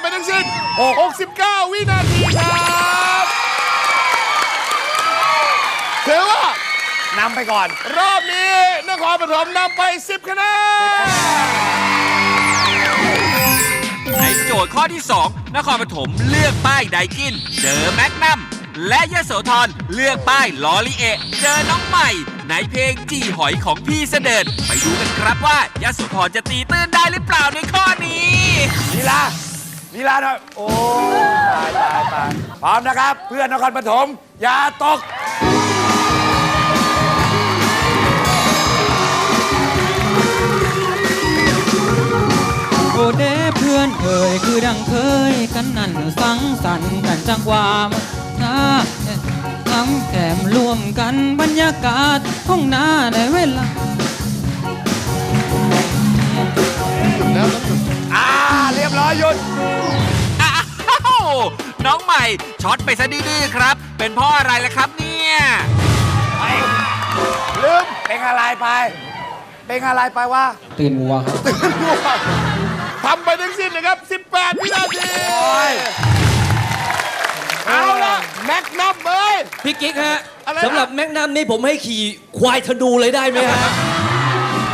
ไปทั้งสิ้น 69 วินาทีครับถือว่านำไปก่อน รอบนี้นครปฐมนำไป 10 คะแนน ในโจทย์ข้อที่ 2 นครปฐมเลือกป้ายไดกิน เจอแมกนัม และยโสธรเลือกป้ายลอลิเอะเจอน้องใหม่ ในเพลงจีหอยของพี่เสด็จ ไปดูกันครับว่ายโสธรจะตีตื้นได้หรือเปล่าในข้อนี้ลีลา ลีลาหน่อยโอ้ตายตายตายพร้อมนะครับ เพื่อนนครปฐมอย่าตกโอ้เด้เพื่อนเอ่ยคือดังเคยกันนั่นสังสรรค์กันจังความถ้าทำแก้มรวมกันบรรยากาศห้องหน้าได้เวลา เรียบร้อยหยุดอ้าวน้องใหม่ช็อตไปซะดื้อๆครับ เป็นเพราะอะไรล่ะครับเนี่ยลืมเป็นอะไรไป เป็นอะไรไปวะตื่นวัวครับทำไปทั้งสิ้นนะครับ 18วินาทีโอ้ยเอาละแม็กนัมเอ้ยพี่กิ๊กฮะอะไรนะสำหรับแมกนัมนี่ผมให้ขี่ควายธนูเลยได้ไหมฮะ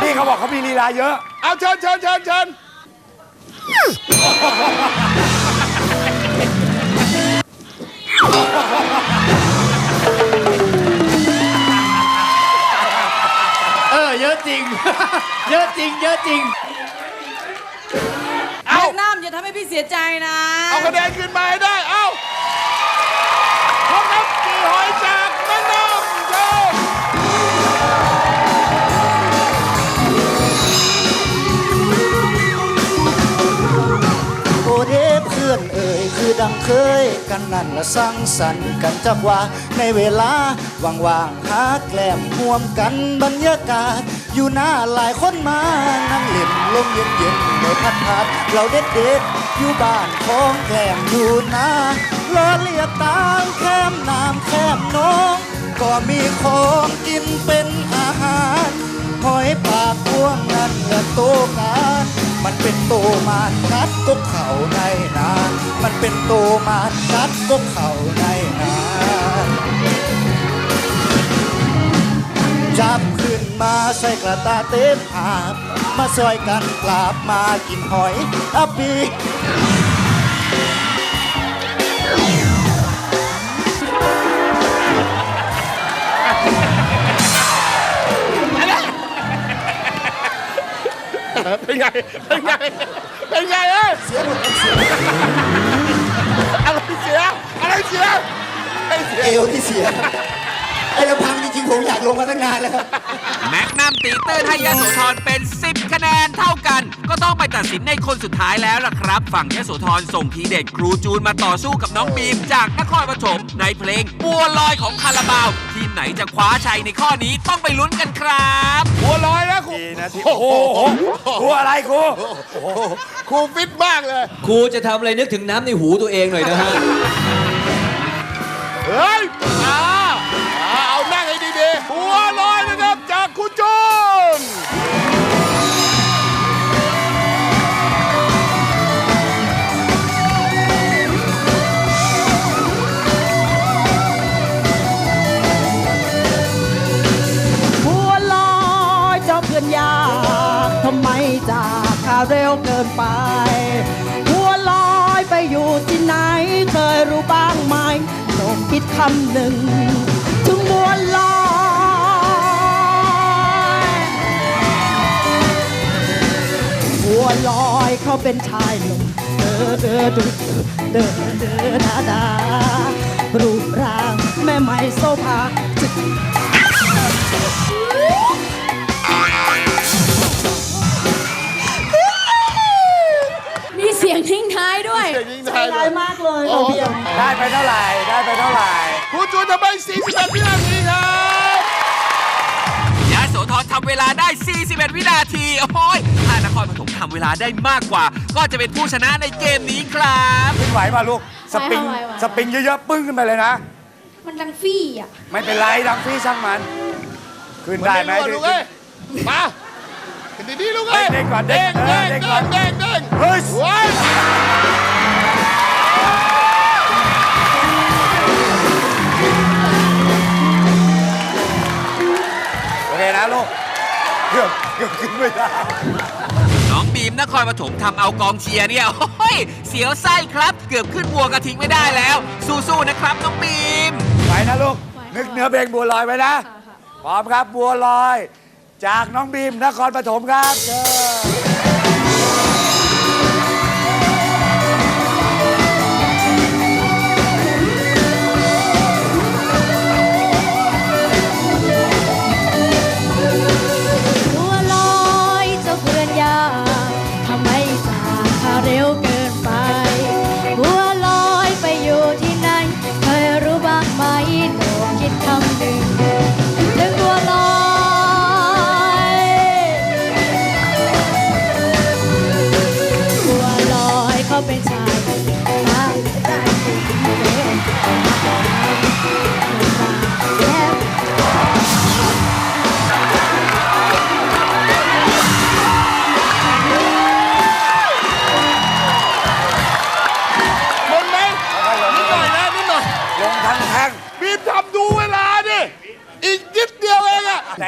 นี่เขาบอกเขามีลีลาเยอะ เอาเชิญเชิญเชิญเชิญ เออเยอะจริง เยอะจริง เยอะจริง เอาแมกน้ำอย่าทำให้พี่เสียใจนะ เอาคะแนนขึ้นมาให้ได้ เอาพบกับจีหอยจา ดังเคยกันนั่นละสร้างสรรค์กันจักว่า ในเวลาว่างๆหาแกล้มห่วมกันบรรยากาศ อยู่หน้าหลายคนมานั่งเล่นลมเย็นๆในพัดพัดเราเด็ดเด็ดๆอยู่บ้านของแกล้มอยู่นาล้อเลียบตางแคมน้ำแคมน้อง ก็มีของกินเป็นอาหารหอยปากพวงนั้นละโตงาน มันเป็นโตมากัดกบเข่าในนา มันเป็นโตมากัดกบเข่าในนาจับขึ้นมาใส่กระตาเต็มหาบมาซอยกันกราบมากินหอยอปี เป็นไง เป็นไง เป็นไงเอ้ยเสียหมดเสียอะไรเสีย อะไรเสียไอ้เสียเอวที่เสีย ไอ้ลำพังจริงๆผมอยากลงมาตั้งนานแล้ว แมกนัมตีตื้นให้ยโสธรเป็น 10คะแนน เท่ากัน ก็ต้องไปตัดสินในคนสุดท้ายแล้วล่ะครับ ฝั่งยโสธรส่งทีเด็ดครูจูนมาต่อสู้กับน้องบีม จากนครปฐมในเพลงบัวลอยของคาราบาว ทีมไหนจะคว้าชัยในข้อนี้ต้องไปลุ้นกันครับหัวลอยนะครูดีนะที่โอ้โหครูอะไรครูครูฟิตมากเลยครูจะทำอะไรนึกถึงน้ำในหูตัวเองหน่อยนะฮะเฮ้ยากทำไมจากข้าเร็วเกินไปบัวลอยไปอยู่ที่ไหน เคยรู้บ้างไหมโปรดคิดคำหนึ่ง ถึงบัวลอยบัวลอยเขาเป็นชายหนุ่มเดินเดินเดินเดินเดินดาดารูปร่างแม่ไม่โซภามี ทำไป 41 วินาทีครับยโสธรทำเวลาได้ 41 วินาที โอ้ยถ้านครปฐมทำเวลาได้มากกว่า ก็จะเป็นผู้ชนะในเกมนี้ครับขึ้นไหวป่ะลูก สปริง ไหวไหวไหว สปริงเยอะๆ ปึ้งขึ้นไปเลยนะ มันดังฟี่อะ ไม่เป็นไรดังฟี่ช่างมัน ขึ้นได้ไหมวันนี้ลูกเอ้ยมาขึ้นดีๆลูกเอ้ยเด้งๆก่อนเด้เด้งงเอเด้องเด้งก่เด้อนงเด้งเด้งเฮ้ย ว้าย ลูกเกือบเกือบขึ้นไม่ได้น้องบีมนครปฐมทำเอากองเชียร์เนี่ยโอ้ยเสียวไส้ครับ เกือบขึ้นวัวกระทิงไม่ได้แล้ว สู้ๆนะครับน้องบีมไปนะลูกนึกเนื้อเพลงบัวลอยไว้นะพร้อมครับบัวลอย จากน้องบีมนครปฐมครับเชิญ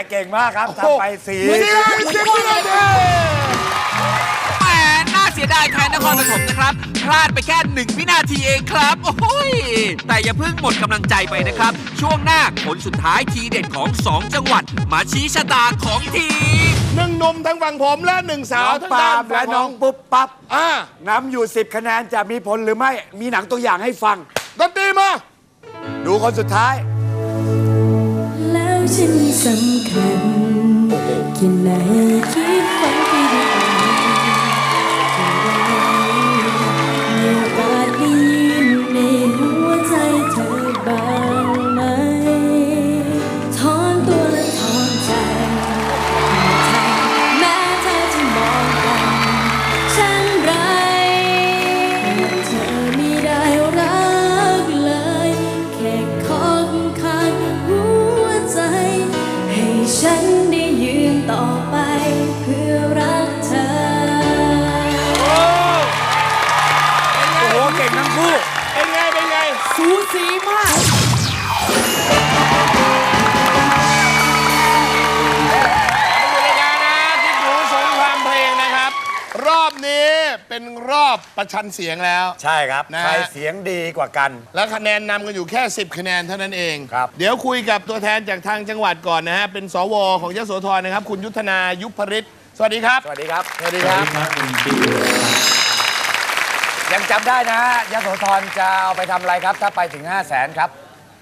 เก่งมากครับทำไปสี่ไม่ได้สิบวินาทีแหมน่าเสียดายแทนนครปฐมนะครับ พลาดไปแค่หนึ่งวินาทีเองครับ โอ้ยแต่อย่าเพิ่งหมดกำลังใจไปนะครับ ช่วงหน้าผลสุดท้ายทีเด็ดของ 2 จังหวัด มาชี้ชะตาของทีม หนึ่งหนุ่มทั้งฝั่งผมและหนึ่งสาน้วองทั้งปาด้านล์มและฝั่น้องปุ๊บปั๊บอ่านำอยู่ 10 คะแนนจะมีผลหรือไม่มีหนังตัวอย่างให้ฟัง ดนตรีมา ดูคนสุดท้ายแล้ว ฉันสำคัญแค่ไหน เก่งทั้งคู่ เป็นไง เป็นไง สูสีมากดูรายการนะคิดถึงสงครามเพลงนะครับ รอบนี้เป็นรอบประชันเสียงแล้ว ใช่ครับ นะใครเสียงดีกว่ากัน แล้วคะแนนนำกันอยู่แค่ 10 คะแนนเท่านั้นเอง ครับ เดี๋ยวคุยกับตัวแทนจากทางจังหวัดก่อนนะฮะ เป็นสวของยโสธรนะครับ คุณยุทธนายุพริศสวัสดีครับ สวัสดีครับ สวัสดีครับ ยังจำได้นะฮะยโสธรจะเอาไปทำอะไรครับ ถ้าไปถึง 5 0 0แสนครับ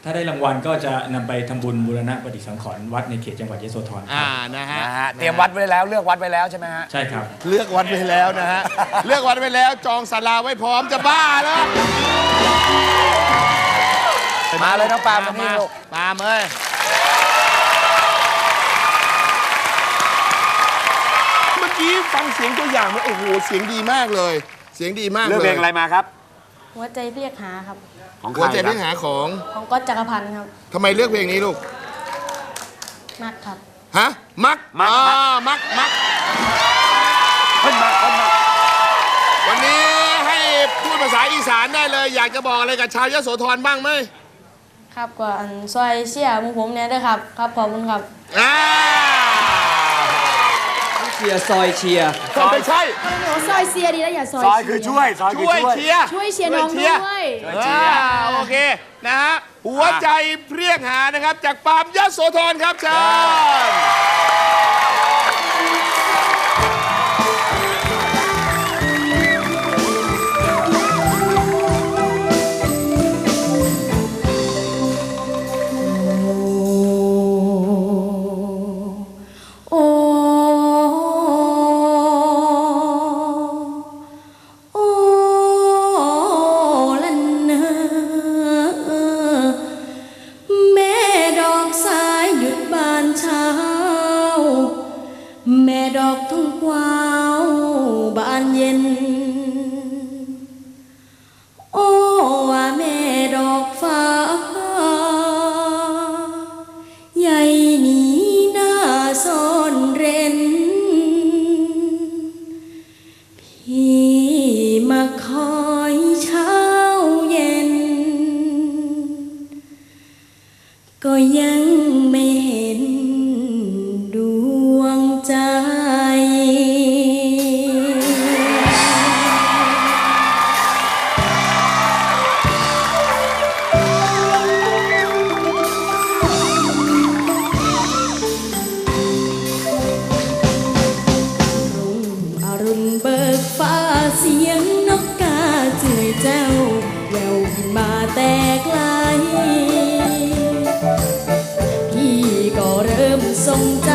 ถ้าได้รางวัลก็จะนำไปทำบุญบูรณะปฏิสังขรณ์วัดในเขตจังหวัดยโสธรคอ่ารับนะฮะนะฮะ เตรียมวัดไว้แล้วเลือกวัดไว้แล้วใช่ไหมฮะ ใช่ครับ เลือกวันไปแล้วนะฮะ เลือกวันไปแล้วจองศาลาไว้พร้อมจะบ้าแล้วมาเลยน้องปาล์มมานี่ลูกปาล์มเอ้ยเมื่อกี้ฟังเสียงตัวอย่างมันโอ้โหเสียงดีมากเลย เสียงดีมากเลยเลือกเพลงอะไรมาครับ หัวใจเรียกหาครับ ของใคหัรวใจครัเรื่บองหาของของก๊อตจักรพันธ์ครับทำไมเลือกเพลงนี้ลูก นักครับ ฮะ มักมัก อ่ามักมักขึ้นมาขึ้นมาวันนี้ให้พูดภาษาอีสานได้เลย อยากจะบอกอะไรกับชาวยโสธรบ้างไหมครับกว่าอันซอยเสียมุงผมเนี่ยด้วยครับ ครับขอบคุณครับ อ่า เชียร์ซอยเชียร์ไม่ใช่ซอยเสียดีแล้วอย่าซอยซอยคือช่วยซอยคือช่วยช่วยเชียร์ช่วยเชียร์น้องช่ด้ววยเชียร์อ่าโอเคนะฮะหัวใจเพรียงหานะครับ จากปาล์มยโสธรครับเชิญ ส่งใจ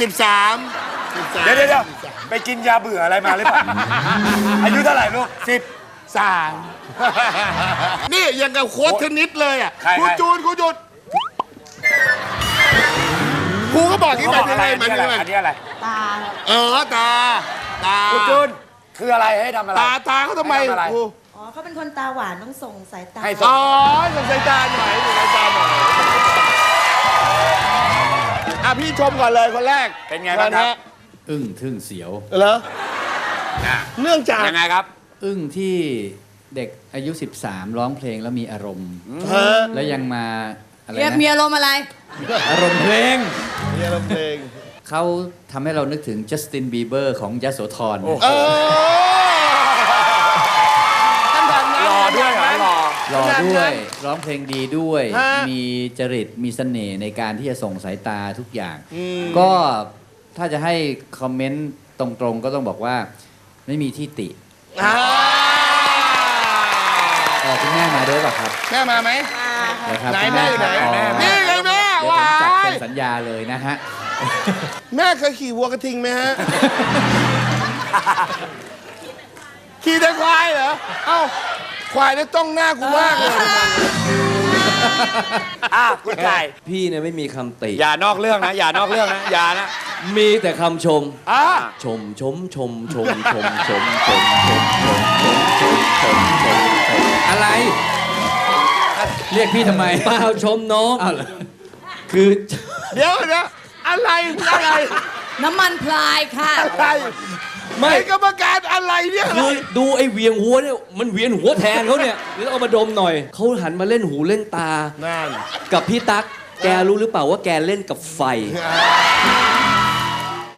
สิบสามสิบสามเดี๋ยวเดี๋ยวเดี๋ยวไปกินยาเบื่ออะไรมาหรือเปล่า อายุเท่าไหร่ลูกสิบสามนี่ยังกับโค้ชเทนนิสเลยอะใครครูใคร จูนครูจูนครูก็บอกที่เขาหบมาอยกถึงอะไรอะไรหมายถึงอะไรอันนี้อะไรอันนี้อะไรเออตา ตาคุณจูนคืออะไรให้ทำอะไร ตาตาเขาทำไมให้ทำอะไร ครูอ๋อเขาเป็นคนตาหวานต้องส่งสายตาให้ส่ง อ๋อส่งสายตาหน่อยส่งสายตาหน่อย อะพี่ชมก่อนเลยคนแรกเป็นไงบ้างครับอึ้งทึ่งเสียว เหรอเนื่องจากยังไงครับ อึ้งที่เด็กอายุ 13 ร้องเพลงแล้วมีอารมณ์ ฮะแล้วยังมาอะไรเรียกนะเมียลมณ์อะไร อารมณ์เพลงเนี่ยเราเพลงเขาทำให้เรานึกถึงจัสตินบีเบอร์ของยโสธร เออท่านทำนะ รอด้วยเหรอ รอหล่อด้วย ร้องเพลงดีด้วย ฮะมีจริต มีเสน่ห์ในการที่จะส่งสายตาทุกอย่าง อืม ก็ถ้าจะให้คอมเมนต์ตรงๆ ก็ต้องบอกว่า ไม่มีที่ติอ่าเอ่อคุณแม่มาด้วยเปล่ะครับแม่มาไหม นะครับไหนคุณแม่อยู่ไหน ครับนี่ไงแม่เดี๋ยวผมจัดว้ายเป็นสัญญาเลยนะฮะ แม่เคยขี่วัวกระทิงไหมฮะ ขี่แต่ควายเหรอ เอ้า ควายแล้วจ้องหน้ากูมากเลยอะคุณไก่พี่เนี่ยไม่มีคำติอย่านอกเรื่องนะ อย่านอกเรื่องนะ อย่านะ มีแต่คำชม อะชมชมชมชมชมชมชมชมชมชมชมชมชมชมอะไร เรียกพี่ทำไมเปล่าชมน้องอ้าวเหรอคือเดี๋ยวนะอะไรอะไร น้ำมันพลายค่ะอะไร ไม่ไอ้กรรมการอะไรเนี่ยคือดูไอ้เวียงหัวเนี่ยมันเวียนหัวแทนเขาเนี่ยแล้วเอามาดมหน่อยเขาหันมาเล่นหูเล่นตา นั่น กับพี่ตั๊กแกรู้หรือเปล่าว่าแกเล่นกับไฟอ่า